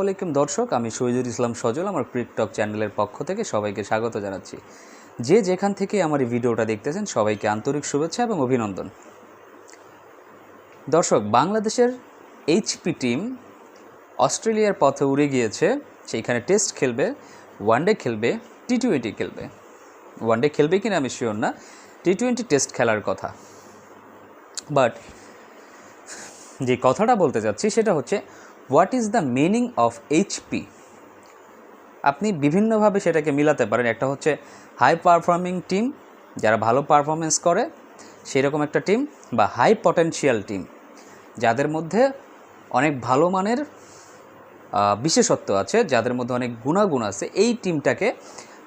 আসসালামাইকুম দর্শক, আমি শহীদুল ইসলাম সজল, আমার ক্রিকটক চ্যানেলের পক্ষ থেকে সবাইকে স্বাগত জানাচ্ছি। যে যেখান থেকে আমার এই ভিডিওটা দেখতেছেন, সবাইকে আন্তরিক শুভেচ্ছা এবং অভিনন্দন। দর্শক, বাংলাদেশের এইচপি টিম অস্ট্রেলিয়ার পথে উড়ে গিয়েছে, সেইখানে টেস্ট খেলবে ওয়ানডে খেলবে টি টোয়েন্টি খেলবে ওয়ানডে খেলবে কিনা আমি শিওর না টি টোয়েন্টি টেস্ট খেলার কথা। বাট যে কথাটা বলতে যাচ্ছি সেটা হচ্ছে what is the meaning of HP আপনি বিভিন্নভাবে সেটাকে মিলাতে পারেন। একটা হচ্ছে হাই পারফর্মিং টিম যারা ভালো পারফরমেন্স করে, সেরকম একটা টিম বা হাই পটেনশিয়াল টিম যাদের মধ্যে অনেক ভালো মানের বিশেষত্ব আছে, যাদের মধ্যে অনেক গুণাগুণ আছে, এই টিমটাকে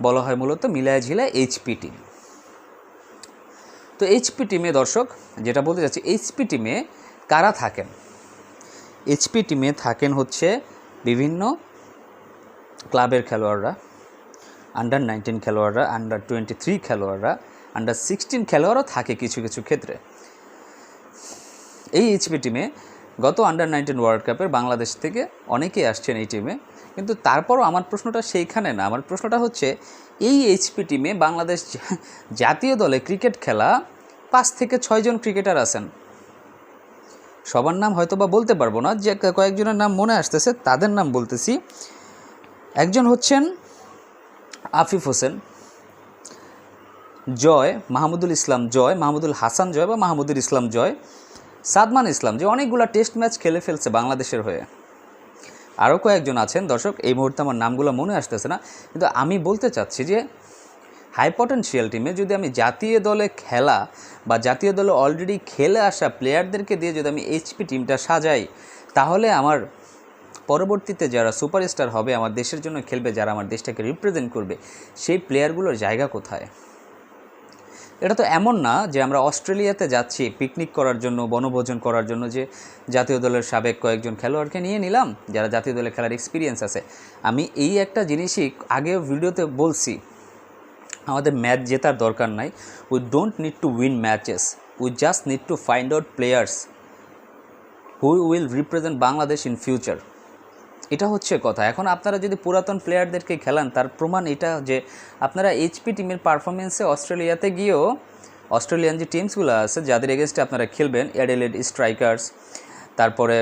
বলা হয় মূলত মিলায় ঝিলায় এইচপি টিম তো এইচপি টিমে দর্শক, যেটা বলতে চাচ্ছি এইচপি টিমে কারা থাকেন? এইচপি টিমে থাকেন হচ্ছে বিভিন্ন ক্লাবের খেলোয়াড়রা আন্ডার নাইনটিন খেলোয়াড়রা আন্ডার টোয়েন্টি থ্রি খেলোয়াড়রা আন্ডার সিক্সটিন খেলোয়াড়ও থাকে কিছু কিছু ক্ষেত্রে। এই এইচপি টিমে গত আন্ডার নাইনটিন ওয়ার্ল্ড কাপের বাংলাদেশ থেকে অনেকেই আসছেন এই টিমে কিন্তু তারপরও আমার প্রশ্নটা সেইখানে না। আমার প্রশ্নটা হচ্ছে, এই এইচপি টিমে বাংলাদেশ জাতীয় দলে ক্রিকেট খেলা পাঁচ থেকে ছয়জন ক্রিকেটার আছেন। সবার নাম হয়তো বা বলতে পারব না, যে কয়েকজনের নাম মনে আসতেছে, তাদের নাম বলতেছি। একজন হচ্ছেন আফিফ হোসেন। জয়, মাহমুদুল ইসলাম জয়, মাহমুদুল হাসান জয় বা মাহমুদুল ইসলাম জয়। সাদমান ইসলাম, যে অনেকগুলো টেস্ট ম্যাচ খেলে ফেলছে বাংলাদেশের হয়ে। আরও কয়েকজন আছেন, দর্শক, এই মুহূর্তে আমার নামগুলো মনে আসতেছে না, কিন্তু আমি বলতে চাচ্ছি যে হাই পটেনশিয়াল টিমে যদি আমি জাতীয় দলে খেলা বা জাতীয় দলে অলরেডি খেলে আসা প্লেয়ারদেরকে দিয়ে যদি আমি এইচপি টিমটা সাজাই, তাহলে আমার পরবর্তীতে যারা সুপারস্টার হবে আমার দেশের জন্য খেলবে, যারা আমার দেশটাকে রিপ্রেজেন্ট করবে, সেই প্লেয়ারগুলোর জায়গা কোথায়? এটা তো এমন না যে আমরা অস্ট্রেলিয়াতে যাচ্ছি পিকনিক করার জন্য, বনভোজন করার জন্য, যে জাতীয় দলের সাবেক কয়েকজন খেলোয়াড়কে নিয়ে নিলাম, যারা জাতীয় দলে খেলার এক্সপিরিয়েন্স আছে। আমি এই একটা জিনিসই আগে ভিডিওতে বলছি। আমাদের ম্যাচ জেতার দরকার নাই। We don't need to win matches we just need to find out players who will represent Bangladesh in future এটা হচ্ছে কথা। এখন আপনারা যদি পুরাতন প্লেয়ারদেরকে খেলান, তার প্রমাণ এটা যে আপনারা এইচপি টিমের পারফরমেন্সে অস্ট্রেলিয়াতে গিয়েও অস্ট্রেলিয়ান যে টিমসগুলো আছে, যাদের এগেনস্টে আপনারা খেলবেন অ্যাডেলেড স্ট্রাইকার্স তারপরে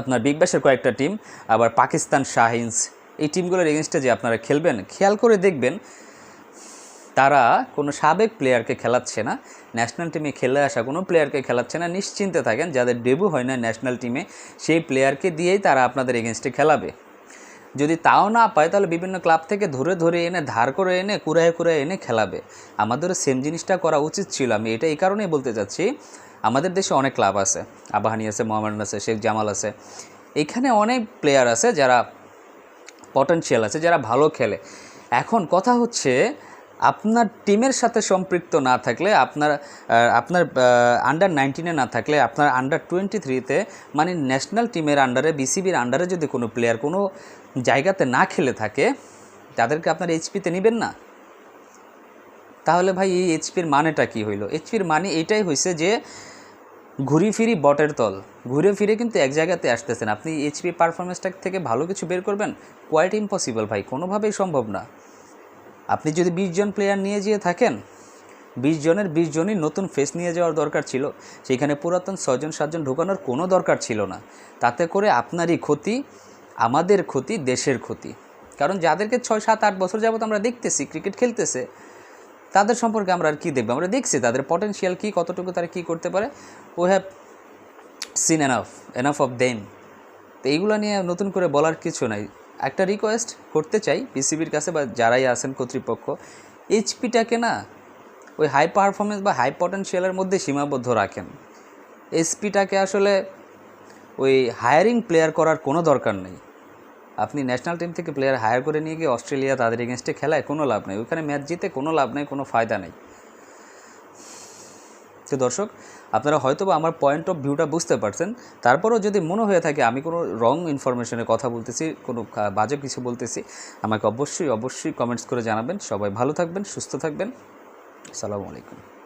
আপনার বিগ ব্যাশের কয়েকটা টিম আবার পাকিস্তান শাহিনস এই টিমগুলোর এগেনস্টে যে আপনারা খেলবেন, খেয়াল করে দেখবেন তারা কোনো সাবেক প্লেয়ারকে খেলাচ্ছে না ন্যাশনাল টিমে খেলে আসা কোনো প্লেয়ারকে খেলাচ্ছে না, নিশ্চিন্তে থাকেন, যাদের ডেবু হয় না ন্যাশনাল টিমে সেই প্লেয়ারকে দিয়েই তারা আপনাদের এগেনস্টে খেলাবে। যদি তাও না পায়, তাহলে বিভিন্ন ক্লাব থেকে ধরে ধরে এনে, ধার করে এনে, কুড়ায় কুড়ায় এনে খেলাবে। আমাদেরও সেম জিনিসটা করা উচিত ছিল, আমি এটা এই কারণেই বলতে চাচ্ছি, আমাদের দেশে অনেক ক্লাব আছে, আবাহানি আছে, মোহামেডান আছে, শেখ জামাল আছে। এখানে অনেক প্লেয়ার আছে যারা পটেনশিয়াল আছে, যারা ভালো খেলে। এখন কথা হচ্ছে, আপনার টিমের সাথে সম্পৃক্ত না থাকলে, আপনার আপনার আন্ডার নাইনটিনে না থাকলে, আপনার আন্ডার টোয়েন্টি থ্রিতে মানে ন্যাশনাল টিমের আন্ডারে বিসিবির আন্ডারে যদি কোনো প্লেয়ার কোনো জায়গাতে না খেলে থাকে, তাদেরকে আপনার এইচপিতে নেবেন না? তাহলে ভাই, এই এইচপির মানেটা কি হইল? এইচপির মানে এইটাই হয়েছে যে ঘুরি ফিরি বটের তল। ঘুরে ফিরে কিন্তু এক জায়গাতে আসতেছেন। আপনি এইচপি পারফরমেন্সটা থেকে ভালো কিছু বের করবেন? কোয়াইট ইম্পসিবল ভাই, কোনোভাবেই সম্ভব না। আপনি যদি বিশ জন প্লেয়ার নিয়ে যেয়ে থাকেন, বিশ জনের বিশ জনই নতুন ফেস নিয়ে যাওয়ার দরকার ছিল। সেখানে পুরাতন ছজন সাতজন ঢোকানোর কোনো দরকার ছিল না। তাতে করে আপনারই ক্ষতি, আমাদের ক্ষতি, দেশের ক্ষতি। কারণ যাদেরকে ছয়, সাত, আট বছর যাবত আমরা দেখতেছি ক্রিকেট খেলতেছে তাদের সম্পর্কে আমরা আর কী দেখব? আমরা দেখছি তাদের পটেনশিয়াল কী, কতটুকু তারা কী করতে পারে। ও have seen enough enough of them তো এইগুলো নিয়ে নতুন করে বলার কিছু নাই। একটা রিকোয়েস্ট করতে চাই পিসিবির কাছে বা যারাই আছেন কর্তৃপক্ষ এইচপিটাকে না ওই হাই পারফরমেন্স বা হাই পটেনশিয়ালের মধ্যে সীমাবদ্ধ রাখেন। এসপিটাকে আসলে ওই হায়ারিং প্লেয়ার করার কোনো দরকার নেই। আপনি ন্যাশনাল টিম থেকে প্লেয়ার হায়ার করে নিয়ে গিয়ে অস্ট্রেলিয়া তাদের এগেনস্টে খেলায় কোনো লাভ নেই। ওখানে ম্যাচ জিতে কোনো লাভ নেই, কোনো ফায়দা নেই। তো দর্শক, আপনারা হয়তো বা আমার পয়েন্ট অফ ভিউটা বুঝতে পারছেন। তারপরেও যদি মনে হয়ে থাকে, আমি কোনো রং ইনফরমেশনের কথা বলতেছি, কোনো বাজে কিছু বলতেছি, আমাকে অবশ্যই অবশ্যই কমেন্টস করে জানাবেন। সবাই ভালো থাকবেন, সুস্থ থাকবেন। আসসালামু আলাইকুম।